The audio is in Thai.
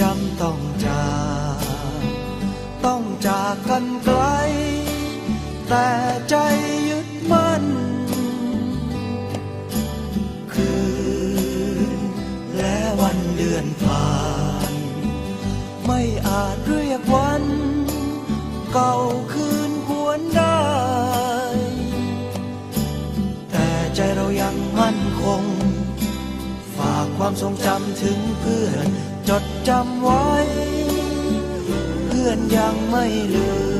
จำต้องจากต้องจากกันไกล แต่ใจยึดมั่น คืนและวันเดือนผ่าน ไม่อาจเรียกวัน เก่าคืน ทรงจำถึงเพื่อน จดจำไว้ เพื่อนยังไม่ลืม